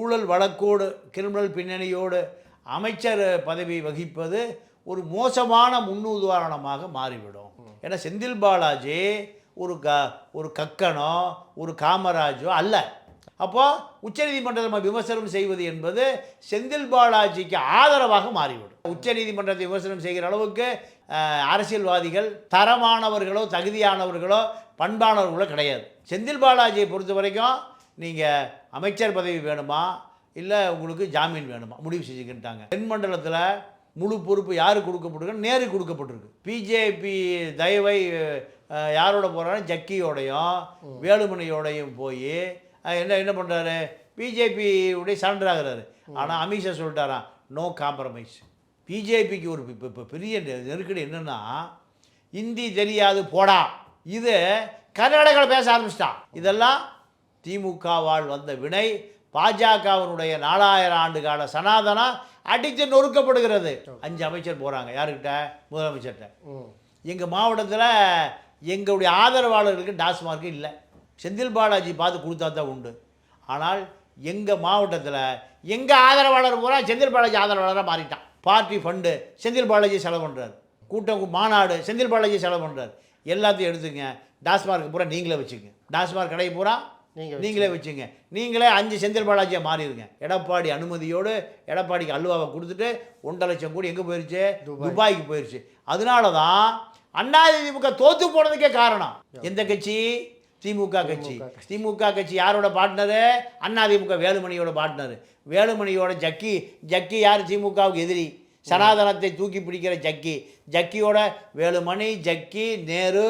ஊழல் வழக்கோடு கிரிமினல் பின்னணியோடு அமைச்சர் பதவி வகிப்பது ஒரு மோசமான முன்னுதாரணமாக மாறிவிடும். ஏன்னா செந்தில் பாலாஜி ஒரு க ஒரு கக்கனோ ஒரு காமராஜோ அல்ல. அப்போது உச்சநீதிமன்றத்தை விமர்சனம் செய்வது என்பது செந்தில் பாலாஜிக்கு ஆதரவாக மாறிவிடும். உச்சநீதிமன்றத்தை விமர்சனம் செய்கிற அளவுக்கு அரசியல்வாதிகள் தரமானவர்களோ தகுதியானவர்களோ பண்பானவர்களோ கிடையாது. செந்தில் பாலாஜியை பொறுத்த வரைக்கும் நீங்கள் அமைச்சர் பதவி வேணுமா? இல்லை உங்களுக்கு ஜாமீன் வேணுமா? முடிவு செஞ்சுக்கிட்டாங்க. தென்மண்டலத்தில் முழு பொறுப்பு யாருக்கு கொடுக்கப்பட்டிருக்கு? நேரு கொடுக்கப்பட்டிருக்கு. பிஜேபி தயவை யாரோட போகிறாரு ஜக்கியோடையும் வேலுமணியோடையும் போய் என்ன என்ன பண்ணுறாரு பிஜேபி உடைய சரண்டர் ஆகுறாரு ஆனால் அமித்ஷா சொல்லிட்டாராம் நோ காம்ப்ரமைஸ் பிஜேபிக்கு ஒரு இப்ப- இப்ப பெரிய நெருக்கடி என்னன்னா இந்தி தெரியாது போடா. இது கர்நாடகாவில் பேச ஆரம்பிச்சிட்டான். இதெல்லாம் திமுகவால் வந்த வினை பாஜகவினுடைய நாலாயிரம் ஆண்டு கால சனாதனம் அடித்து நொறுக்கப்படுகிறது. அஞ்சு அமைச்சர் போகிறாங்க யாருக்கிட்ட? முதலமைச்சர்கிட்ட. எங்கள் மாவட்டத்தில் எங்களுடைய ஆதரவாளர்களுக்கு டாஸ்மார்க்கு இல்லை. செந்தில் பாலாஜி பார்த்து கொடுத்தா தான் உண்டு. ஆனால் எங்கள் மாவட்டத்தில் எங்கள் ஆதரவாளர் பூரா செந்தில் பாலாஜி ஆதரவாளராக மாறிட்டான். பார்ட்டி ஃபண்டு செந்தில் பாலாஜி செலவு பண்ணுறாரு கூட்டம் மாநாடு செந்தில் பாலாஜி செலவு பண்ணுறாரு எல்லாத்தையும் எடுத்துங்க டாஸ்மார்க் பூரா நீங்களே வச்சுங்க டாஸ்மார்க் கடை பூரா நீங்க நீங்களே வச்சுங்க நீங்களே அஞ்சு செந்தில் பாலாஜியாக மாறிடுங்க எடப்பாடி அனுமதியோடு எடப்பாடிக்கு அல்வாவை கொடுத்துட்டு ஒன்றரை லட்சம் கோடி எங்கே போயிருச்சு? துபாய்க்கு போயிருச்சு. அதனால தான் அதிமுக தோத்து போனதுக்கே காரணம். எந்த கட்சி? திமுக கட்சி. திமுக கட்சி யாரோட பார்ட்னரு அதிமுக வேலுமணியோட பார்ட்னரு வேலுமணியோட ஜக்கி. ஜக்கி யார் திமுகவுக்கு எதிரி? சனாதனத்தை தூக்கி பிடிக்கிற ஜக்கி. ஜக்கியோட வேலுமணி ஜக்கி நேரு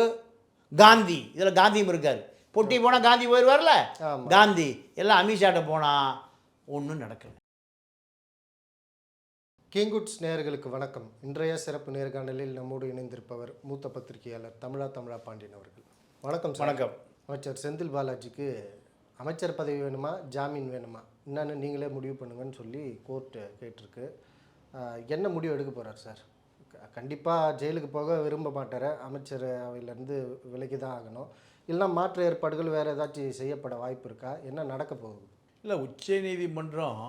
காந்தி. இதில் காந்தியும் இருக்கார். பொட்டி போனால் காந்தி போயிடுவார்ல. காந்தி. எல்லாம் அமித்ஷாட்ட போனால் ஒன்றும் நடக்கல. கிங்குட்ஸ் நேயர்களுக்கு வணக்கம். இன்றைய சிறப்பு நேர்காணலில் நம்மோடு இணைந்திருப்பவர் மூத்த பத்திரிகையாளர் தமிழா தமிழா பாண்டியன் அவர்கள். வணக்கம் வணக்கம். அமைச்சர் செந்தில் பாலாஜிக்கு அமைச்சர் பதவி வேணுமா ஜாமீன் வேணுமா? என்னன்னு நீங்களே முடிவு பண்ணுங்கன்னு சொல்லி கோர்ட்டு கேட்டிருக்கு. என்ன முடிவு எடுக்க போகிறார் சார்? கண்டிப்பாக ஜெயிலுக்கு போக விரும்ப மாட்டார். அமைச்சர் அவையிலேருந்து விலகி தான் ஆகணும். இல்லைன்னா மாற்று ஏற்பாடுகள் வேறு ஏதாச்சும் செய்யப்பட வாய்ப்பு இருக்கா? என்ன நடக்க போகுது? இல்லை உச்சநீதிமன்றம்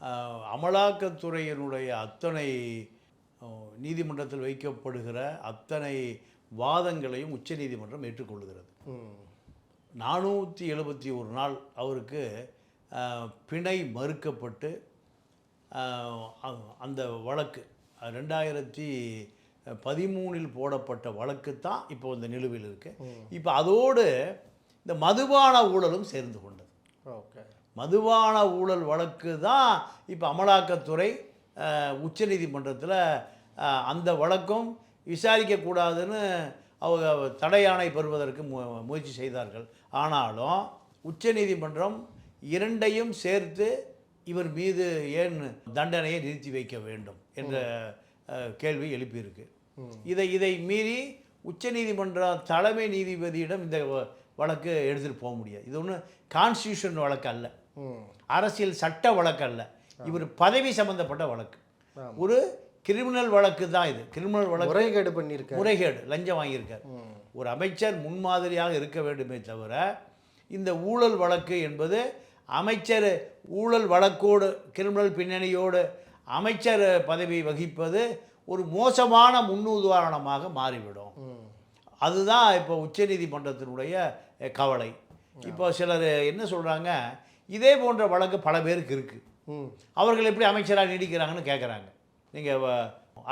ஆஹ், அமலாக்கத்துறையினுடைய அத்தனை நீதிமன்றத்தில் வைக்கப்படுகிற அத்தனை வாதங்களையும் உச்சநீதிமன்றம் ஏற்றுக்கொள்கிறது ம். நானூற்றி எழுபத்தி ஒரு நாள் அவருக்கு பிணை மறுக்கப்பட்டு அந்த வழக்கு ரெண்டாயிரத்தி பதிமூணில் போடப்பட்ட வழக்கு தான் இப்போ இந்த நிலுவையில் இருக்குது இப்போ அதோடு இந்த மதுபான ஊழலும் சேர்ந்து கொண்டது. ஓகே. மதுபான ஊழல் வழக்கு தான் இப்போ அமலாக்கத்துறை உச்சநீதிமன்றத்தில் அந்த வழக்கும் விசாரிக்கக்கூடாதுன்னு அவங்க தடையாணை பெறுவதற்கு மு முயற்சி செய்தார்கள். ஆனாலும் உச்சநீதிமன்றம் இரண்டையும் சேர்த்து இவர் மீது ஏன் தண்டனையை நிறுத்தி வைக்க வேண்டும் என்ற கேள்வி எழுப்பியிருக்கு. இதை இதை மீறி உச்சநீதிமன்ற தலைமை நீதிபதியிடம் இந்த வழக்கு எடுத்துகிட்டு போக முடியாது. இது ஒன்றும் கான்ஸ்டியூஷன் வழக்கு அல்ல. அரசியல் சட்ட வழக்கு அல்ல. இவர் பதவி சம்பந்தப்பட்ட வழக்கு. ஒரு கிரிமினல் வழக்கு தான் இது. கிரிமினல் வழக்கு முறைகேடு பண்ணியிருக்காரு. முறைகேடு லஞ்சம் வாங்கியிருக்கார். ஒரு அமைச்சர் முன்மாதிரியாக இருக்க வேண்டுமே தவிர இந்த ஊழல் வழக்கு என்பது அமைச்சர் ஊழல் வழக்கோடு கிரிமினல் பின்னணியோடு அமைச்சர் பதவி வகிப்பது ஒரு மோசமான முன்னுதாரணமாக மாறிவிடும். அதுதான் இப்போ உச்சநீதிமன்றத்தினுடைய கவலை. இப்போ சிலர் என்ன சொல்கிறாங்க இதே போன்ற வழக்கு பல பேருக்கு இருக்குது அவர்கள் எப்படி அமைச்சராக நீடிக்கிறாங்கன்னு கேட்குறாங்க நீங்கள்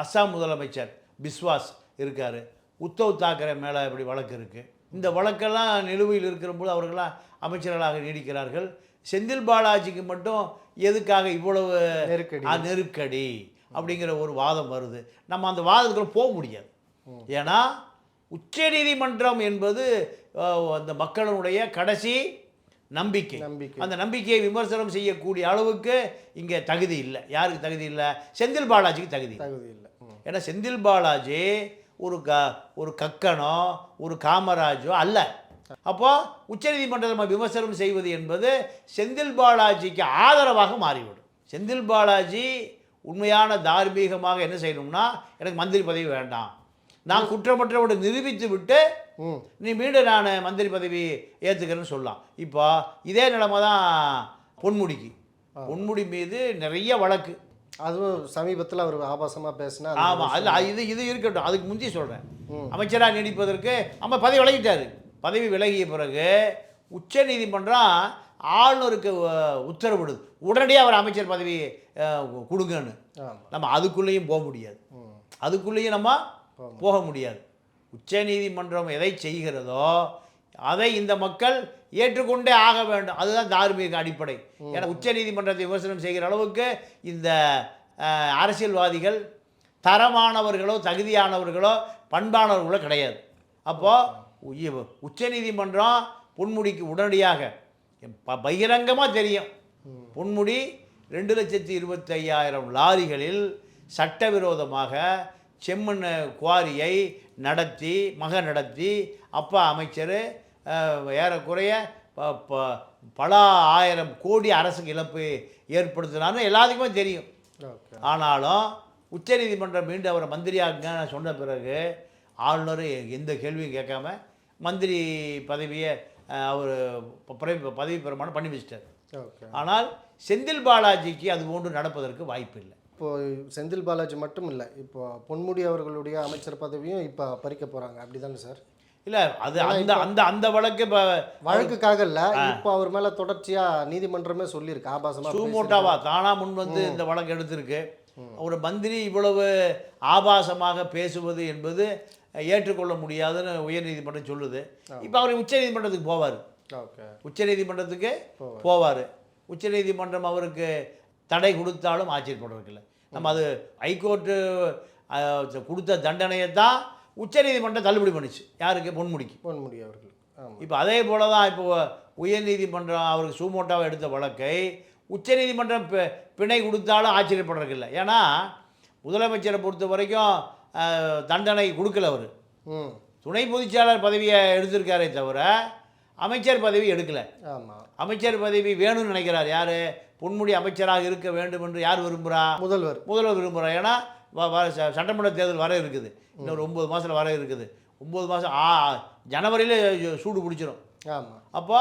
அஸ்ஸாம் முதலமைச்சர் பிஸ்வாஸ் இருக்கார். உத்தவ் தாக்கரே மேலே இப்படி வழக்கு இருக்குது இந்த வழக்கெல்லாம் நிலுவையில் இருக்கிறபோது அவர்களாம் அமைச்சர்களாக நீடிக்கிறார்கள். செந்தில் பாலாஜிக்கு மட்டும் எதுக்காக இவ்வளவு நெருக்கடி. அப்படிங்கிற ஒரு வாதம் வருது. நம்ம அந்த வாதத்துக்குள்ள போக முடியாது. ஏன்னா உச்சநீதிமன்றம் என்பது அஹ், அந்த மக்களுடைய கடைசி நம்பிக்கை. நம்பிக்கை. அந்த நம்பிக்கையை விமர்சனம் செய்யக்கூடிய அளவுக்கு இங்கே தகுதி இல்லை. யாருக்கு தகுதி இல்லை? செந்தில் பாலாஜிக்கு தகுதி இல்லை. தகுதி இல்லை. ஏன்னா செந்தில் பாலாஜி ஒரு க ஒரு கக்கனோ ஒரு காமராஜோ அல்ல. அப்போ உச்சநீதிமன்றத்தை நம்ம விமர்சனம் செய்வது என்பது செந்தில் பாலாஜிக்கு ஆதரவாக மாறிவிடும். செந்தில் பாலாஜி உண்மையான தார்மீகமாக என்ன செய்யணும்னா எனக்கு மந்திரி பதவி வேண்டாம். நான் குற்றமற்றவனை நிரூபித்து விட்டு நீ மீண்டும் நான் மந்திரி பதவி ஏற்றுக்கிறேன்னு சொல்லலாம். இப்போ இதே நிலைமை தான் பொன்முடிக்கு. பொன்முடி மீது நிறைய வழக்கு. அதுவும் சமீபத்தில் அவர் ஆபாசமாக பேசினா ஆமாம் அதில் இது இது இருக்கட்டும். அதுக்கு முந்தி சொல்கிறேன் அமைச்சராக நீடிப்பதற்கு நம்ம பதவி விலகிட்டாரு பதவி விலகிய பிறகு உச்ச நீதிமன்றம் ஆளுநருக்கு உத்தரவிடுது. உடனடியாக அவர் அமைச்சர் பதவி கொடுங்கன்னு. நம்ம அதுக்குள்ளேயும் போக முடியாது. அதுக்குள்ளேயும் நம்ம போக முடியாது. உச்ச நீதிமன்றம் எதை செய்கிறதோ அதை இந்த மக்கள் ஏற்றுக்கொண்டே ஆக வேண்டும். அதுதான் தார்மீக அடிப்படை. ஏன்னா உச்ச நீதிமன்றத்தை விமர்சனம் செய்கிற அளவுக்கு இந்த அரசியல்வாதிகள் தரமானவர்களோ தகுதியானவர்களோ பண்பானவர்களோ கிடையாது. அப்போது உச்ச நீதிமன்றம் பொன்முடிக்கு உடனடியாக ப- பகிரங்கமா தெரியும். பொன்முடி ரெண்டு லட்சத்தி இருபத்தையாயிரம் லாரிகளில் சட்டவிரோதமாக செம்மண் குவாரியை நடத்தி மக நடத்தி அப்பா அமைச்சர் ஏறக்குறைய பல ஆயிரம் கோடி அரசுக்கு இழப்பு ஏற்படுத்தினான்னு எல்லாத்துக்குமே தெரியும். ஆனாலும் உச்சநீதிமன்றம் மீண்டும் அவரை மந்திரியாகுங்க சொன்ன பிறகு ஆளுநர் எந்த கேள்வியும் கேட்காம மந்திரி பதவியை அவர் பதவி பிரமாணம் பண்ணி வச்சிட்டார். ஆனால் செந்தில் பாலாஜிக்கு அது போன்று நடப்பதற்கு வாய்ப்பு இல்லை. இப்போ செந்தில் பாலாஜி மட்டும் இல்லை இப்போ பொன்முடி அவர்களுடைய அமைச்சர் பதவியும் இப்போ பறிக்க போகிறாங்க அப்படி தானே சார்? இல்லை அது அந்த அந்த அந்த வழக்கு இப்போ வழக்குக்காக இல்லை இப்போ அவர் மேலே தொடர்ச்சியாக நீதிமன்றமே சொல்லியிருக்கு ஆபாசமாக சூமோட்டாவா தானா முன் வந்து இந்த வழக்கு எடுத்திருக்கு. ஒரு மந்திரி இவ்வளவு ஆபாசமாக பேசுவது என்பது ஏற்றுக்கொள்ள முடியாதுன்னு உயர்நீதிமன்றம் சொல்லுது. இப்போ அவர் உச்சநீதிமன்றத்துக்கு போவார். உச்சநீதிமன்றத்துக்கு போவார். உச்சநீதிமன்றம் அவருக்கு தடை கொடுத்தாலும் ஆச்சரியப்படுறதுக்கில்ல நம்ம அது ஹைகோர்ட்டு கொடுத்த தண்டனையை தான் உச்சநீதிமன்றம் தள்ளுபடி பண்ணுச்சு. யாருக்கு? பொன்முடிக்கு. பொன்முடி அவர்கள் இப்போ அதே போல தான் இப்போ உயர்நீதிமன்றம் அவருக்கு சூமோட்டாவை எடுத்த வழக்கை உச்சநீதிமன்றம் பிணை கொடுத்தாலும் ஆச்சரியப்படுறதுக்கில்ல ஏன்னா முதலமைச்சரை பொறுத்த வரைக்கும் தண்டனை கொடுக்கல அவர். துணை பொதுச்செயலாளர் பதவியை எடுத்திருக்காரே தவிர அமைச்சர் பதவி எடுக்கலை. ஆமாம் அமைச்சர் பதவி வேணும்னு நினைக்கிறார் யார்? பொன்முடி அமைச்சராக இருக்க வேண்டும் என்று யார் விரும்புகிறா முதல்வர். முதல்வர் விரும்புகிறார் ஏன்னா சட்டமன்ற தேர்தல் வர இருக்குது. இன்னொரு ஒம்பது மாதத்தில் வர இருக்குது. ஒம்பது மாதம் ஆ ஜனவரியில் சூடு பிடிச்சிரும். ஆமாம் அப்போ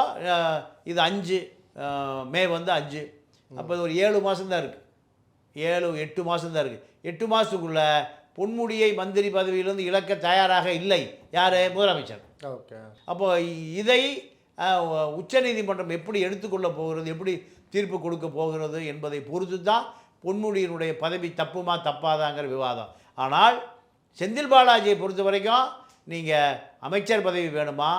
இது அஞ்சு மே வந்து அஞ்சு. அப்போ இது ஒரு ஏழு மாதம்தான் இருக்குது ஏழு எட்டு மாதம்தான் இருக்குது எட்டு மாதத்துக்குள்ள பொன்முடியை மந்திரி பதவியிலிருந்து இழக்க தயாராக இல்லை. யார்? முதலமைச்சர். ஓகே. அப்போ இதை உச்சநீதிமன்றம் எப்படி எடுத்துக்கொள்ள போகிறது எப்படி தீர்ப்பு கொடுக்க போகிறது என்பதை பொறுத்து தான் பொன்முடியினுடைய பதவி தப்புமா தப்பாதாங்கிற விவாதம். ஆனால் செந்தில் பாலாஜியை பொறுத்த வரைக்கும் நீங்கள் அமைச்சர் பதவி வேணுமா?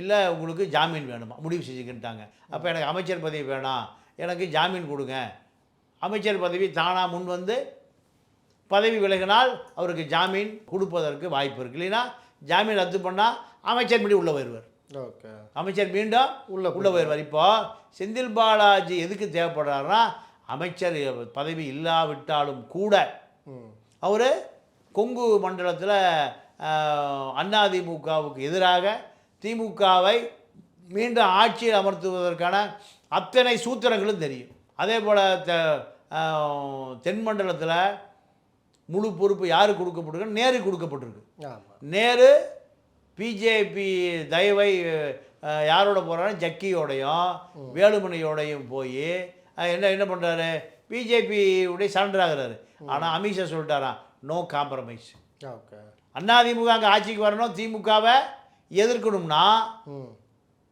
இல்லை உங்களுக்கு ஜாமீன் வேணுமா? முடிவு செஞ்சுக்கிட்டாங்க. அப்போ எனக்கு அமைச்சர் பதவி வேணாம். எனக்கு ஜாமீன் கொடுங்க. அமைச்சர் பதவி தானாக முன் வந்து பதவி விலகினால் அவருக்கு ஜாமீன் கொடுப்பதற்கு வாய்ப்பு இருக்கு. இல்லைன்னா ஜாமீன் ரத்து பண்ணால் அமைச்சர் மீண்டும் உள்ளே வருவார் ஓகே. அமைச்சர் மீண்டும் உள்ள உள்ள போயிடுவார். இப்போ செந்தில் பாலாஜி எதுக்கு தேவைப்படுறாருன்னா அமைச்சர் பதவி இல்லாவிட்டாலும் கூட அவர் கொங்கு மண்டலத்தில் அதிமுகவுக்கு எதிராக திமுகவை மீண்டும் ஆட்சியில் அமர்த்துவதற்கான அத்தனை சூத்திரங்களும் தெரியும். அதே போல் தென் மண்டலத்தில் முழு பொறுப்பு யாருக்கு கொடுக்கப்பட்டிருக்கு? நேரு கொடுக்கப்பட்டிருக்கு. நேரு பிஜேபி தயவை யாரோட போகிறாரு ஜக்கியோடையும் வேலுமணியோடையும் போய் என்ன என்ன பண்ணுறாரு பிஜேபி உடைய சரண்டர் ஆகுறாரு. ஆனால் அமித்ஷா சொல்லிட்டாராம் நோ காம்ப்ரமைஸ் ஓகே. அதிமுக அங்கே ஆட்சிக்கு வரணும் திமுகவை எதிர்க்கணும்னா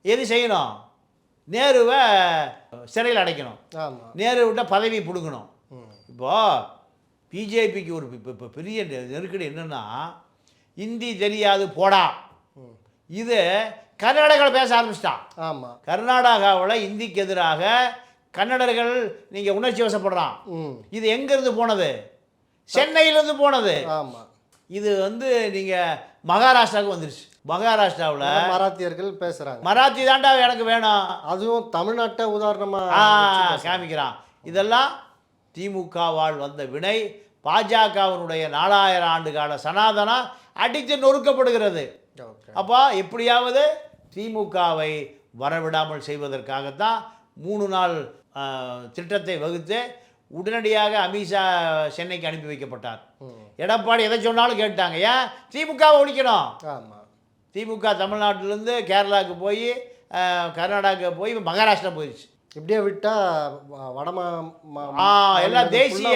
எது செய்யணும்? நேருவை சிறையில் அடைக்கணும். நேரு விட்ட பதவி பிடுங்கணும். ம். இப்போ பிஜேபிக்கு ஒரு இப்போ பெரிய நெருக்கடி என்னன்னா ஹிந்தி தெரியாது போடா. இது கர்நாடகாவில் பேச ஆரம்பிச்சிட்டான். ஆமாம் கர்நாடகாவில் இந்திக்கு எதிராக கன்னடர்கள் நீங்கள் உணர்ச்சி வசப்படுறான். இது எங்கேருந்து போனது? சென்னையிலேருந்து போனது. ஆமாம் இது வந்து நீங்கள் மகாராஷ்டிராவுக்கு வந்துருச்சு. மகாராஷ்டிராவில் மராத்தியர்கள் பேசுகிறாங்க மராத்தி தாண்டா எனக்கு வேணும். அதுவும் தமிழ்நாட்டை உதாரணமாக காமிக்கிறான். இதெல்லாம் திமுகவால் வந்த வினை பாஜகவினுடைய நாலாயிரம் ஆண்டு கால சனாதனம் அடித்து நொறுக்கப்படுகிறது. அப்போ எப்படியாவது திமுகவை வரவிடாமல் செய்வதற்காகத்தான் மூணு நாள் திட்டத்தை வகுத்து உடனடியாக அமித்ஷா சென்னைக்கு அனுப்பி வைக்கப்பட்டார். எடப்பாடி எதை சொன்னாலும் கேட்டாங்க. ஏன்? திமுகவை ஒழிக்கணும். ஆமாம் திமுக தமிழ்நாட்டிலேருந்து கேரளாவுக்கு போய் கர்நாடகாவுக்கு போய் மகாராஷ்டிரா போயிடுச்சு இப்படியே விட்டா வ- வடமா எல்லாம் தேசிய.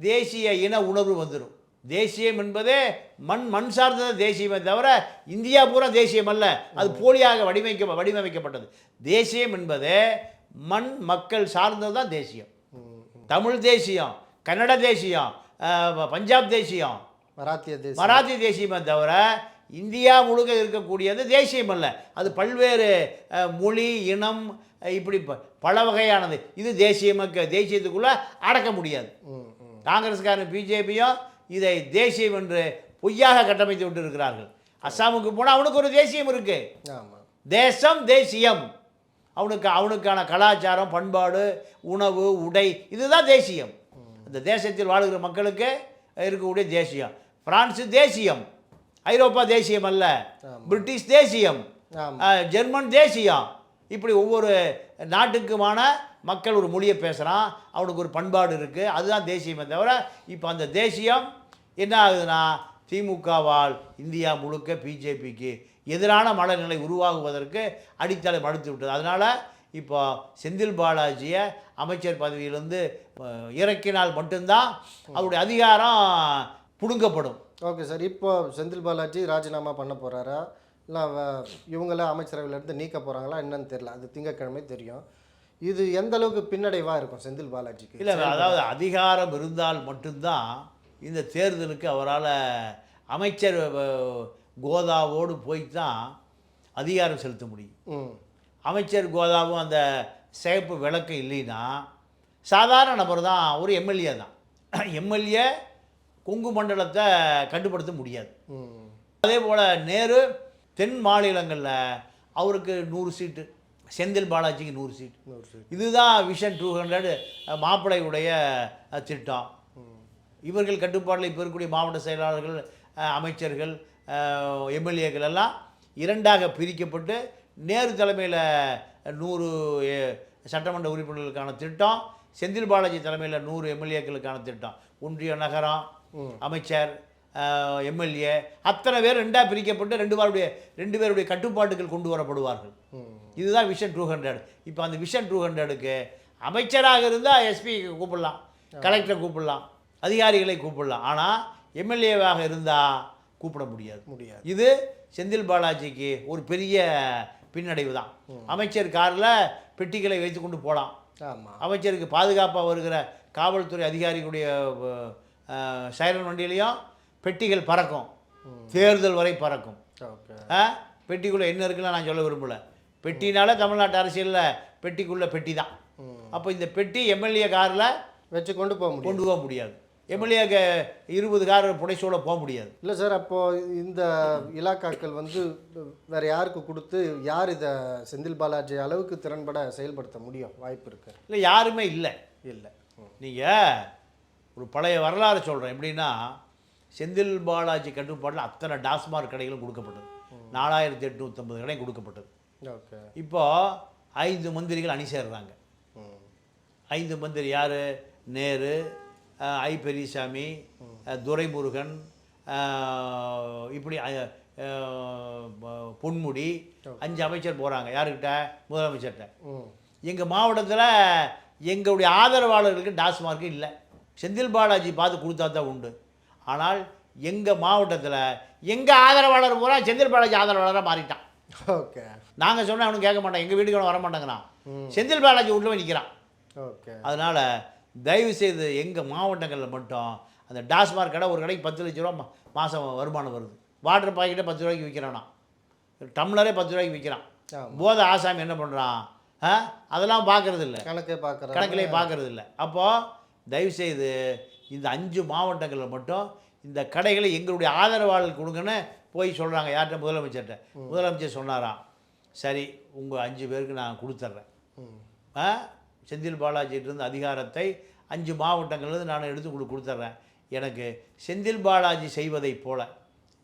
தேசிய இன உணர்வு வந்துடும் தேசியம் என்பதே மண் மண் சார்ந்தது தேசியமே தவிர இந்தியா பூரா தேசியம் அல்ல. அது போலியாக வடிவமைக்க வடிவமைக்கப்பட்டது. தேசியம் என்பது மண் மக்கள் சார்ந்தது தான் தேசியம். தமிழ் தேசியம் கன்னட தேசியம் பஞ்சாப் தேசியம் மராத்திய தேசம் மராத்தி தேசியமே தவிர இந்தியா முழுக்க இருக்கக்கூடியது தேசியம் அல்ல. அது பல்வேறு மொழி இனம் இப்படி பல வகையானது. இது தேசியமக்க தேசியத்துக்குள்ளே அடக்க முடியாது. காங்கிரஸ்காரன் பிஜேபியும் இதை தேசியம் என்று பொய்யாக கட்டமைத்து விட்டு இருக்கிறார்கள் அஸ்ஸாமுக்கு போனால் அவனுக்கு ஒரு தேசியம் இருக்கு. ஆமா. தேசம் தேசியம். அவனுக்கு அவனுக்கான கலாச்சாரம் பண்பாடு உணவு உடை இதுதான் தேசியம். அந்த தேசத்தில் வாழுகிற மக்களுக்கு இருக்கக்கூடிய தேசியம். பிரான்ஸ் தேசியம். ஐரோப்பா தேசியம் அல்ல. பிரிட்டிஷ் தேசியம். ஜெர்மன் தேசியம். இப்படி ஒவ்வொரு நாட்டுக்குமான மக்கள் ஒரு மொழியை பேசுகிறான் அவனுக்கு ஒரு பண்பாடு இருக்குது அதுதான் தேசியமே தவிர இப்போ அந்த தேசியம் என்ன ஆகுதுன்னா திமுகவால் இந்தியா முழுக்க பிஜேபிக்கு எதிரான மனநிலை உருவாகுவதற்கு அடித்தளம் அடுத்து விட்டது. அதனால் இப்போ செந்தில் பாலாஜியை அமைச்சர் பதவியிலிருந்து இறக்கினால் மட்டும்தான் அவருடைய அதிகாரம் பிடுங்கப்படும். ஓகே சார் இப்போ செந்தில் பாலாஜி ராஜினாமா பண்ண போறாரா? இல்லை இவங்கள அமைச்சரவையிலேருந்து நீக்க போகிறாங்களா என்னன்னு தெரியல. அது திங்கட்கிழமை தெரியும். இது எந்த அளவுக்கு பின்னடைவாக இருக்கும் செந்தில் பாலாஜிக்கு? இல்லை அதாவது அதிகாரம் இருந்தால் மட்டும்தான் இந்த தேர்தலுக்கு அவரால் அமைச்சர் கோதாவோடு போய் தான் அதிகாரம் செலுத்த முடியும். ம். அமைச்சர் கோதாவும் அந்த சிகப்பு விளக்கு இல்லைன்னா சாதாரண நபர் தான் ஒரு எம்எல்ஏ தான். எம்எல்ஏ கொங்கு மண்டலத்தை கட்டுப்படுத்த முடியாது. அதே போல் நேரு தென் மாநிலங்களில் அவருக்கு நூறு சீட்டு செந்தில் பாலாஜிக்கு நூறு சீட்டு. நூறு சீட் இதுதான் விஷன் டூ ஹண்ட்ரட் மாப்பிள்ளையுடைய திட்டம். இவர்கள் கட்டுப்பாட்டில் இப்போ இருக்கக்கூடிய மாவட்ட செயலாளர்கள் அமைச்சர்கள் எம்எல்ஏக்கள் எல்லாம் இரண்டாக பிரிக்கப்பட்டு நேரு தலைமையில் நூறு சட்டமன்ற உறுப்பினர்களுக்கான திட்டம் செந்தில் பாலாஜி தலைமையில் நூறு எம்எல்ஏக்களுக்கான திட்டம். ஒன்றிய நகரம். அமைச்சர் எம்எல்ஏ அத்தனை பேர் ரெண்டாக பிரிக்கப்பட்டு ரெண்டு பேருடைய ரெண்டு பேருடைய கட்டுப்பாட்டுகள் கொண்டு வரப்படுவார்கள். இதுதான் விஷன் டூ ஹண்ட்ரட். இப்போ அந்த விஷன் டூ ஹண்ட்ரடுக்கு அமைச்சராக இருந்தால் எஸ்பி கூப்பிடலாம் கலெக்டரை கூப்பிடலாம் அதிகாரிகளை கூப்பிடலாம். ஆனால் எம்எல்ஏவாக இருந்தால் கூப்பிட முடியாது. முடியாது. இது செந்தில் பாலாஜிக்கு ஒரு பெரிய பின்னடைவு தான். அமைச்சர் காரில் பெட்டிகளை வைத்து கொண்டு போகலாம் அமைச்சருக்கு பாதுகாப்பாக வருகிற காவல்துறை அதிகாரிகளுடைய சைரன் வண்டியிலையும் பெட்டிகள் பறக்கும். தேர்தல் வரை பறக்கும். பெட்டிக்குள்ளே என்ன இருக்குன்னு நான் சொல்ல விரும்பல. பெட்டினால தமிழ்நாட்டு அரசியலில் பெட்டிக்குள்ளே பெட்டி தான். அப்போ இந்த பெட்டி எம்எல்ஏ காரில் வச்சு கொண்டு போக முடியும் கொண்டு போக முடியாது. எம்எல்ஏ இருபது கார் புடைசூட போக முடியாது. இல்லை சார் அப்போ இந்த இலாக்காக்கள் வந்து வேற யாருக்கு கொடுத்து யார் இதை செந்தில் பாலாஜி அளவுக்கு திறன்பட செயல்படுத்த முடியும்? வாய்ப்பு இருக்கு. இல்லை யாருமே இல்லை. இல்லை. நீங்கள் ஒரு பழைய வரலாறு சொல்கிறேன் எப்படின்னா செந்தில் பாலாஜி கட்டுப்பாட்டில் அத்தனை டாஸ்மார்க் கடைகளும் கொடுக்கப்பட்டது. நாலாயிரத்தி எட்நூற்றம்பது கடையும் கொடுக்கப்பட்டது. இப்போ ஐந்து மந்திரிகள் அணி சேர்றாங்க. ஐந்து மந்திரி யார்? நேரு ஐ. பெரியசாமி துரைமுருகன் இப்படி பொன்முடி அஞ்சு அமைச்சர் போகிறாங்க யாருக்கிட்ட? முதலமைச்சர்கிட்ட. எங்கள் மாவட்டத்தில் எங்களுடைய ஆதரவாளர்களுக்கு டாஸ்மார்க்கு இல்லை. செந்தில் பாலாஜி பார்த்து கொடுத்தா தான் உண்டு. ஆனால் எங்கள் மாவட்டத்தில் எங்கள் ஆதரவாளர் பூரா செந்தில் பாலாஜி ஆதரவாளராக மாறிட்டான். ஓகே. நாங்கள் சொன்னால் அவனும் கேட்க மாட்டான். எங்கள் வீட்டுக்கு அவன் வர மாட்டேங்கிறான் ம். செந்தில் பாலாஜி உள்ள போய் நிற்கிறான் ஓகே. அதனால் தயவு செய்து எங்கள் மாவட்டங்களில் மட்டும் அந்த டாஸ்மார்க் கடை ஒரு கடைக்கு பத்து லட்ச ரூபா மாதம் வருமானம் வருது. வாட்டர் பாக்கெட்டை பத்து ரூபாய்க்கு விற்கிறானா டம்ளரே பத்து ரூபாய்க்கு விற்கிறான். போதை ஆசாமி என்ன பண்ணுறான் அதெல்லாம் பார்க்கறது இல்லை கணக்கே பார்க்குறேன் கணக்கிலே பார்க்கறது இல்லை அப்போது தயவுசெய்து இந்த அஞ்சு மாவட்டங்களில் மட்டும் இந்த கடைகளை எங்களுடைய ஆதரவாளர் கொடுங்கன்னு போய் சொல்கிறாங்க யார்கிட்ட? முதலமைச்சர்கிட்ட. முதலமைச்சர் சொன்னாராம் சரி உங்கள் அஞ்சு பேருக்கு நான் கொடுத்துட்றேன் செந்தில் பாலாஜிட்டு இருந்த அதிகாரத்தை அஞ்சு மாவட்டங்கள்லேருந்து நான் எடுத்து கொடு கொடுத்துட்றேன் எனக்கு செந்தில் பாலாஜி செய்வதைப் போல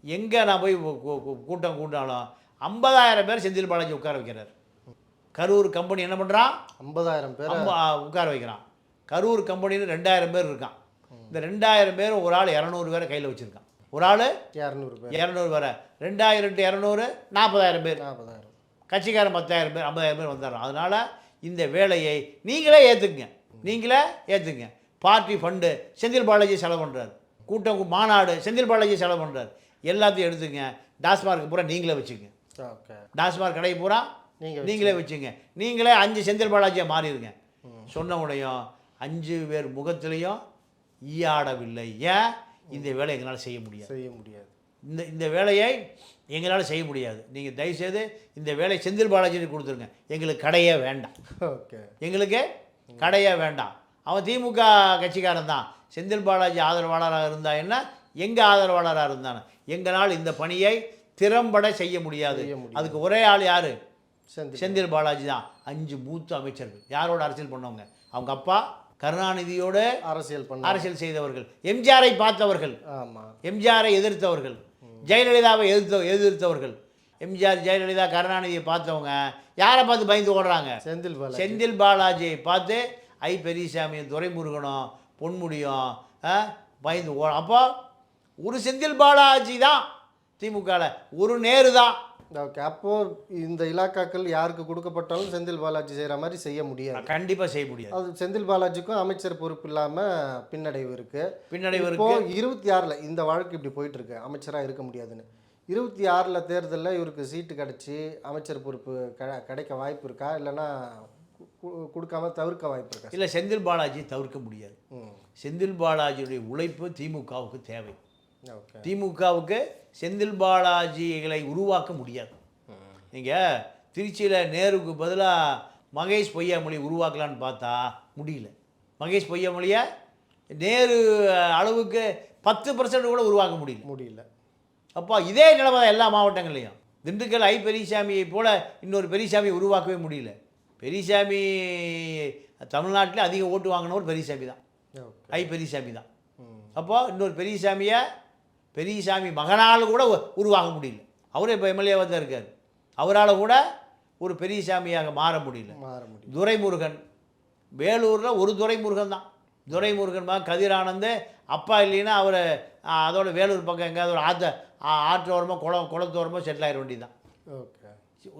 எங்கே நான் போய் கூட்டம் கூட்டாலும் ஐம்பதாயிரம் பேர் செந்தில் பாலாஜி உட்கார வைக்கிறார். கரூர் கம்பெனி என்ன பண்ணுறான் ஐம்பதாயிரம் பேர் உட்கார வைக்கிறான். கரூர் கம்பெனியில் ரெண்டாயிரம் பேர் இருக்கான். இந்த ரெண்டாயிரம் பேர் ஒரு ஆள் இரநூறு பேரை கையில் வச்சுருக்கான். ஒரு ஆள் இரநூறு பேர். இரநூறு பேரை. ரெண்டாயிரம் டு இரநூறு நாற்பதாயிரம் பேர். நாற்பதாயிரம். கட்சிக்காரன் பத்தாயிரம் பேர் ஐம்பதாயிரம் பேர் வந்துடுறான். அதனால் இந்த வேலையை நீங்களே ஏற்றுக்குங்க நீங்களே ஏற்றுங்க பார்ட்டி ஃபண்டு செந்தில் பாலாஜி செலவு பண்ணுறாரு கூட்டம் மாநாடு செந்தில் பாலாஜி செலவு பண்ணுறாரு எல்லாத்தையும் எடுத்துங்க டாஸ்மார்க் பூரா நீங்களே வச்சுங்க டாஸ்மார்க் கடை பூரா நீங்க நீங்களே வச்சுங்க நீங்களே அஞ்சு செந்தில் பாலாஜியை மாறிடுங்க. சொன்ன உடையும் அஞ்சு பேர் முகத்திலையும் ஈயாடவில்லை. ஏன்? இந்த வேலை எங்களால் செய்ய முடியாது. செய்ய முடியாது. இந்த இந்த வேலையை எங்களால் செய்ய முடியாது. நீங்கள் தயவுசெய்து இந்த வேலை செந்தில் பாலாஜிக்கு கொடுத்துருங்க. எங்களுக்கு கடையே வேண்டாம். ஓகே. எங்களுக்கு கடையே வேண்டாம். அவன் திமுக கட்சிக்காரன் தான். செந்தில் பாலாஜி ஆதரவாளராக இருந்தா என்ன? எங்கள் ஆதரவாளராக இருந்தானே? எங்களால் இந்த பணியை திறம்பட செய்ய முடியாது. அதுக்கு ஒரே ஆள் யார்? செந்தில். பாலாஜி தான். அஞ்சு மூத்த அமைச்சர்கள். யாரோட அரசியல் பண்ணவங்க? அவங்க அப்பா கருணாநிதியோட அரசியல் பண்ண அரசியல் செய்தவர்கள். எம்ஜிஆரை பார்த்தவர்கள். ஆமா. எம்ஜிஆரை எதிர்த்தவர்கள். ஜெயலலிதாவை எதிர்த்த எதிர்த்தவர்கள். எம்ஜிஆர் ஜெயலலிதா கருணாநிதியை பார்த்தவங்க யாரை பார்த்து பயந்து ஓடுறாங்க? செந்தில் பாலாஜி. செந்தில் பாலாஜியை பார்த்து ஐ பெரியசாமியும் துரைமுருகனும் பொன்முடியும் பயந்து ஓ அப்போ ஒரு செந்தில் பாலாஜி தான் திமுகவில் ஒரு நேரு தான். ஓகே அப்போ இந்த இலாக்காக்கள் யாருக்கு கொடுக்கப்பட்டாலும் செந்தில் பாலாஜி செய்யற மாதிரி செய்ய முடியாது. கண்டிப்பாக செய்ய முடியாது. அது செந்தில் பாலாஜிக்கும் அமைச்சர் பொறுப்பு இல்லாம பின்னடைவு இருக்கு. பின்னடைவு இப்போ இருபத்தி ஆறுல இந்த வழக்கு இப்படி போயிட்டு இருக்கு அமைச்சரா இருக்க முடியாதுன்னு. இருபத்தி ஆறுல தேர்தலில் இவருக்கு சீட்டு கிடைச்சி அமைச்சர் பொறுப்பு க- கிடைக்க வாய்ப்பு இருக்கா? இல்லைன்னா கொடுக்காம தவிர்க்க வாய்ப்பு இருக்கா? இல்லை செந்தில் பாலாஜி தவிர்க்க முடியாது. செந்தில் பாலாஜியுடைய உழைப்பு திமுகவுக்கு தேவை. திமுகவுக்கு செந்தில் பாலாஜிகளை உருவாக்க முடியாது. நீங்கள் திருச்சியில் நேருக்கு பதிலாக மகேஷ் பொய்யாமொழி உருவாக்கலான்னு பார்த்தா முடியல. மகேஷ் பொய்யாமொழியை நேரு அளவுக்கு பத்து பர்சன்ட் கூட உருவாக்க முடியல. முடியல. அப்போ இதே நிலைமை தான் எல்லா மாவட்டங்கள்லையும். திண்டுக்கல் ஐ பெரியசாமியை போல இன்னொரு பெரியசாமியை உருவாக்கவே முடியல. பெரியசாமி தமிழ்நாட்டில் அதிக ஓட்டு வாங்கினவர் பெரியசாமி தான். ஐ பெரியசாமி தான். ம். அப்போ இன்னொரு பெரியசாமியை பெரியசாமி மகனால் கூட உருவாக முடியல. அவரே இப்போ எம்எல்ஏவாக தான் இருக்கார். அவரால் கூட ஒரு பெரியசாமியாக மாற முடியல. மாற முடியும் துரைமுருகன். வேலூரில் ஒரு துரைமுருகன் தான். துரைமுருகன் மா கதிரானந்து அப்பா இல்லைன்னா அவர் அதோட வேலூர் பக்கம் எங்கேயாவது ஒரு ஆற்ற ஆ- ஆற்றோரமோ குளம் குளத்தோரமோ செட்டில் ஆயிட வேண்டியதுதான். ஓகே.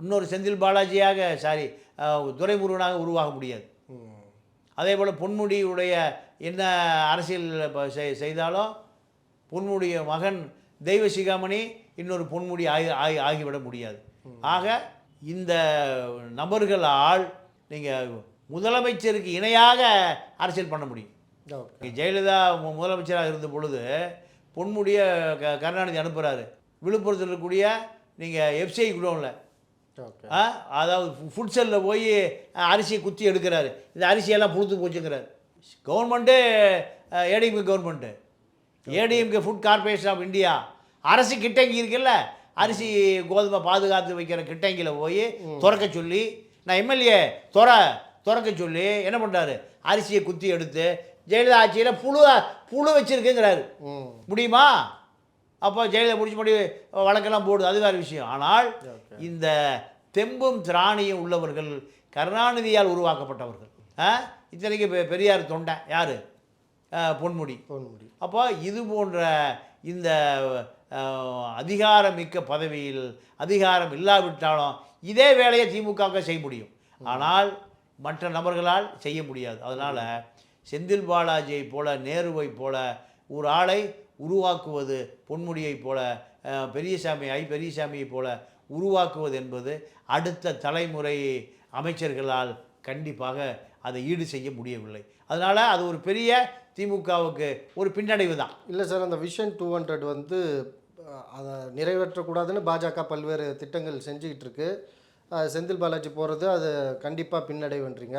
இன்னொரு செந்தில் பாலாஜியாக சாரி துரைமுருகனாக உருவாக முடியாது. அதே போல் பொன்முடியுடைய என்ன அரசியல் செய்தாலும் பொன்முடிய மகன் தெய்வ சிகாமணி இன்னொரு பொன்முடி ஆகி ஆகி ஆகிவிட முடியாது. ஆக இந்த நபர்களால் நீங்கள் முதலமைச்சருக்கு இணையாக அரசியல் பண்ண முடியும். ஜெயலலிதா முதலமைச்சராக இருந்த பொழுது பொன்முடிய க கருணாநிதி அனுப்புகிறாரு விழுப்புரத்தில் இருக்கக்கூடிய நீங்கள் எஃப்சிஐ குடோனில் அதாவது ஃபுட்செல்லில் போய் அரிசியை குத்தி எடுக்கிறாரு. இந்த அரிசியெல்லாம் புழுத்து போச்சுங்கிறாரு. Government ADMK government. ADMK food corporation of India அரசு கிட்டங்கி இருக்குல்ல அரிசி கோதுமை பாதுகாத்து வைக்கிற கிட்டங்கியில் போய் திறக்க சொல்லி நான் எம்எல்ஏ துற திறக்க சொல்லி என்ன பண்ணுறாரு அரிசியை குத்தி எடுத்து ஜெயலலிதா ஆட்சியில் புழு புழு வச்சிருக்குங்கிறாரு. முடியுமா? அப்போ ஜெயலலிதா முடிச்சு முடி வழக்கெல்லாம் போடுது அது வேறு விஷயம். ஆனால் இந்த தெம்பும் திராணியும் உள்ளவர்கள் கருணாநிதியால் உருவாக்கப்பட்டவர்கள். இத்தனைக்கு பெ- பெரியார் தொண்டை யார்? பொன்முடி. போன் முடியும் அப்போ இது போன்ற இந்த அதிகாரமிக்க பதவியில் அதிகாரம் இல்லாவிட்டாலும் இதே வேலையை திமுகவுக்கு செய்ய முடியும். ஆனால் மற்ற நபர்களால் செய்ய முடியாது. அதனால் செந்தில் பாலாஜியை போல நேருவை போல ஒரு ஆளை உருவாக்குவது பொன்முடியைப் போல பெரியசாமி ஐ பெரியசாமியைப் போல உருவாக்குவது என்பது அடுத்த தலைமுறை அமைச்சர்களால் கண்டிப்பாக அதை ஈடு செய்ய முடியவில்லை. அதனால் அது ஒரு பெரிய திமுகவுக்கு ஒரு பின்னடைவு தான். இல்லை சார் அந்த விஷன் டூ ஹண்ட்ரட் வந்து அதை நிறைவேற்றக்கூடாதுன்னு பாஜக பல்வேறு திட்டங்கள் செஞ்சுக்கிட்டு இருக்கு. செந்தில் பாலாஜி போகிறது அது கண்டிப்பாக பின்னடைவுன்றீங்க.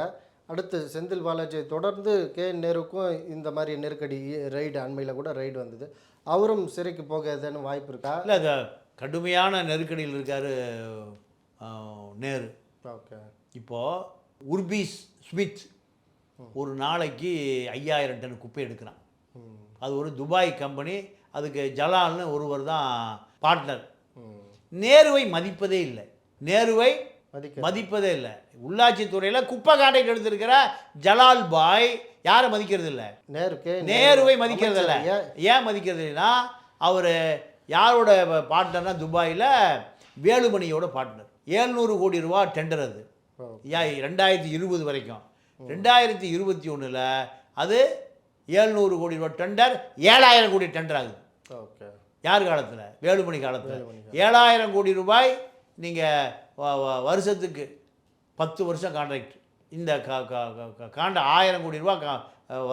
அடுத்து செந்தில் பாலாஜியை தொடர்ந்து கே நேருக்கும் இந்த மாதிரி நெருக்கடி ரைடு அண்மையில் கூட ரைடு வந்தது. அவரும் சிறைக்கு போக ஏதேனும் வாய்ப்பு இருக்கா? இல்லை அது கடுமையான நெருக்கடியில் இருக்கார் நேரு. ஓகே. இப்போது உர்பீஸ் ஸ்மித் ஒரு நாளைக்கு ஐயாயிரம் டன் குப்பை எடுக்கிறான். அது ஒரு துபாய் கம்பெனி அதுக்கு ஜலால்னு ஒருவர் தான் பார்ட்னர். நேருவை மதிப்பதே இல்லை. நேருவை மதிப்பதே இல்லை. உள்ளாட்சித்துறையில் குப்பை காட்டைக்கு எடுத்திருக்கிற ஜலால் பாய் யாரை மதிக்கிறது இல்லை? நேரு. கே நேருவை மதிக்கிறது இல்லை. ஏன் மதிக்கிறது இல்லைன்னா அவர் யாரோட பார்ட்னர்னா துபாயில் வேலுமணியோட பார்ட்னர். ஏழ்நூறு கோடி ரூபா டெண்டர் அது. ரெண்டாயிரத்தி இருபது வரைக்கும். ரெண்டாயிரத்தி இருபத்தி ஒன்றில் அது ஏழ்நூறு கோடி ரூபா டெண்டர் ஏழாயிரம் கோடி டெண்டர் ஆகுது. ஓகே. யார் காலத்தில்? வேலுமணி காலத்தில். ஏழாயிரம் கோடி ரூபாய் நீங்கள் வருஷத்துக்கு பத்து வருஷம் கான்ட்ராக்ட் இந்த காண்ட ஆயிரம் கோடி ரூபா கா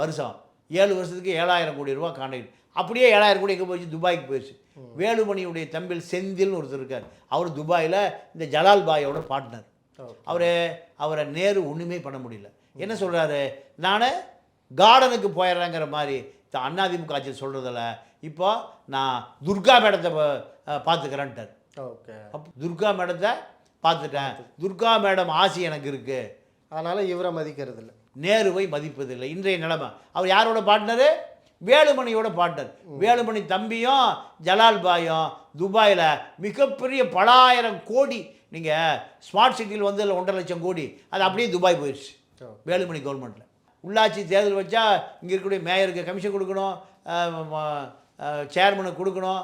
வருஷம். ஏழு வருஷத்துக்கு ஏழாயிரம் கோடி ரூபா கான்ட்ராக்ட் அப்படியே ஏழாயிரம் கோடி எங்கே போயிடுச்சு? துபாய்க்கு போயிடுச்சு. வேலுமணியுடைய தம்பில் செந்தில்னு ஒருத்தர் இருக்கார். அவர் துபாயில் இந்த ஜலால் பாயோட பார்ட்னர் அவர் அவரை நேரு ஒன்றுமே பண்ண முடியல. என்ன சொல்கிறாரு நான் கார்டனுக்கு போயிடுறேங்கிற மாதிரி த- அதிமுக ஆட்சி சொல்கிறதில்ல இப்போ நான் துர்கா மேடத்தை பார்த்துக்கிறேன்ட்டார். ஓகே. அப்போ துர்கா மேடத்தை பார்த்துட்டேன். துர்கா மேடம் ஆசி எனக்கு இருக்குது அதனால் இவரை மதிக்கிறது இல்லை நேருவை மதிப்பதில்லை. இன்றைய நிலைமை. அவர் யாரோட பார்ட்னரு வேலுமணியோட பார்ட்னர் வேலுமணி தம்பியும் ஜலால் பாயும் துபாயில் மிகப்பெரிய பலாயிரம் கோடி நீங்கள் ஸ்மார்ட் சிட்டியில் வந்து ஒன்றரை லட்சம் கோடி அது அப்படியே துபாய் போயிடுச்சு வேலுமணி கவர்மெண்ட்டில் உள்ளாட்சி தேர்தல் வச்சா இங்கே இருக்கக்கூடிய மேயருக்கு கமிஷன் கொடுக்கணும் சேர்மனுக்கு கொடுக்கணும்.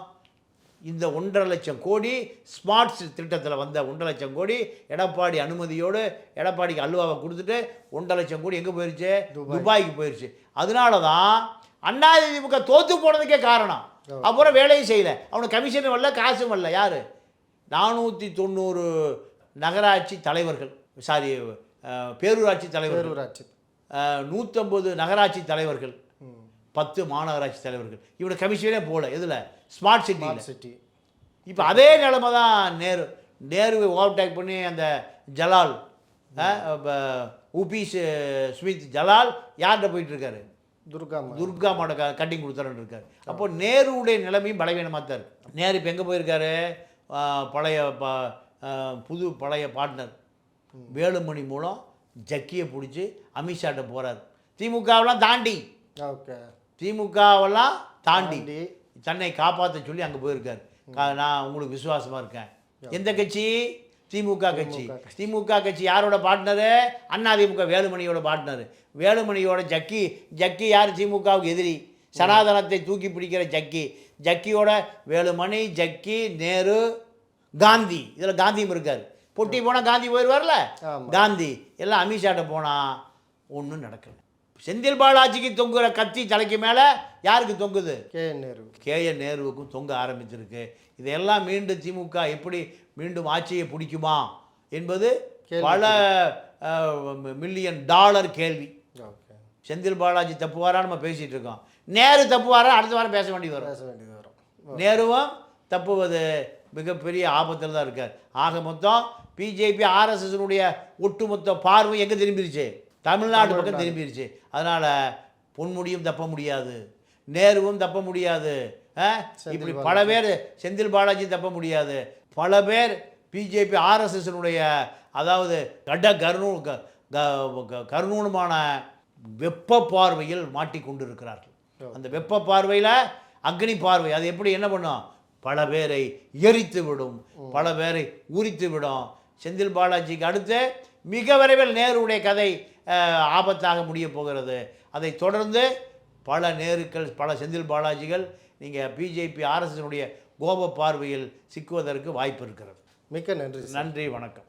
இந்த ஒன்றரை லட்சம் கோடி ஸ்மார்ட் திட்டத்தில் வந்த ஒன்றரை லட்சம் கோடி எடப்பாடி அனுமதியோடு எடப்பாடிக்கு அல்வாவை கொடுத்துட்டு ஒன்றரை லட்சம் கோடி எங்கே போயிருச்சு? துபாய்க்கு போயிருச்சு. அதனால தான் அண்ணாதிமுக தோத்து போனதுக்கே காரணம். அப்புறம் வேலையும் செய்யலை. அவனுக்கு கமிஷன் வரல காசும் வரல. யார்? நானூற்றி தொண்ணூறு நகராட்சி தலைவர்கள். சாரி பேரூராட்சி தலைவர்கள். பேரூராட்சி. நூற்றம்பது நகராட்சி தலைவர்கள். பத்து மாநகராட்சி தலைவர்கள். இவனை கமிஷனே போகல எதில்? ஸ்மார்ட் ஸ்மார்ட் சிட்டி இப்போ அதே நிலைமை தான் நேரு. நேருவை ஓவர்டேக் பண்ணி அந்த ஜலால் உபீஸ் ஸ்மித் ஜலால் யார்கிட்ட போயிட்டு இருக்காரு துர்கா துர்கா மாட கட்டிங் கொடுத்துறன்னு இருக்காரு அப்போ நேருடைய நிலைமையும் பலவீனமாக தான் இருக்கு. நேரு இப்போ எங்கே போயிருக்காரு? பழைய ப புது பழைய பார்ட்னர் வேலுமணி மூலம் ஜக்கியை பிடிச்சி அமித்ஷாட்ட போகிறார் திமுகவெல்லாம் தாண்டி. ஓகே. திமுகவெல்லாம் தாண்டி. தன்னை காப்பாற்ற சொல்லி அங்கே போயிருக்கார். நான் உங்களுக்கு விசுவாசமாக இருக்கேன். எந்த கட்சி? திமுக கட்சி. திமுக கட்சி யாரோட பார்ட்னரு அதிமுக வேலுமணியோட பார்ட்னரு வேலுமணியோட ஜக்கி. ஜக்கி யார்? திமுகவுக்கு எதிரி. சனாதனத்தை தூக்கி பிடிக்கிற ஜக்கி. ஜக்கியோட வேலுமணி ஜக்கி நேரு காந்தி. இதில் காந்தியும் இருக்கார். பொட்டி போனால் காந்தி போயிடுவார்ல. காந்தி. எல்லாம் அமித்ஷாட்ட போனால் ஒன்றும் நடக்கல. செந்தில் பாலாஜிக்கு தொங்குற கத்தி தலைக்கு மேலே யாருக்கு தொங்குது? கே நேரு. கேஎன் நேருவுக்கும் தொங்க ஆரம்பிச்சிருக்கு. இதையெல்லாம் மீண்டும் திமுக எப்படி மீண்டும் ஆட்சியை பிடிக்குமா என்பது பல மில்லியன் டாலர் கேள்வி. ஓகே. செந்தில் பாலாஜி தப்புவாரா நம்ம பேசிகிட்டு இருக்கோம். நேரு தப்புவாரா அடுத்த வாரம் பேச வேண்டி வரும். பேச வேண்டியது வரும். நேருவும் தப்புவது மிகப்பெரிய ஆபத்தில் தான் இருக்கார். ஆக மொத்தம் பிஜேபி ஆர்எஸ்எஸ்னுடைய ஒட்டுமொத்த பார்வை எங்கே திரும்பிருச்சு? தமிழ்நாடு பக்கம் திரும்பிருச்சு. அதனால் பொன்முடியும் தப்ப முடியாது. நேருவும் தப்ப முடியாது? இப்படி பல பேர் செந்தில் பாலாஜி தப்ப முடியாது. பல பேர் பிஜேபி ஆர்எஸ்எஸ்னுடைய அதாவது கட கருணு கருணூனமான வெப்ப பார்வையில் மாட்டிக்கொண்டிருக்கிறார்கள். அந்த வெப்ப பார்வையில் அக்னி பார்வை. அது எப்படி என்ன பண்ணும்? பல பேரை எரித்து விடும் பல பேரை உரித்து விடும் செந்தில் பாலாஜிக்கு அடுத்து மிக விரைவில் நேருடைய கதை ஆபத்தாக முடிய போகிறது. அதை தொடர்ந்து பல நேருக்கள் பல செந்தில் பாலாஜிகள் நீங்கள் பிஜேபி ஆர்எஸ்எனுடைய கோப பார்வையில் சிக்குவதற்கு வாய்ப்பு இருக்கிறது. மிக்க நன்றி நன்றி வணக்கம்.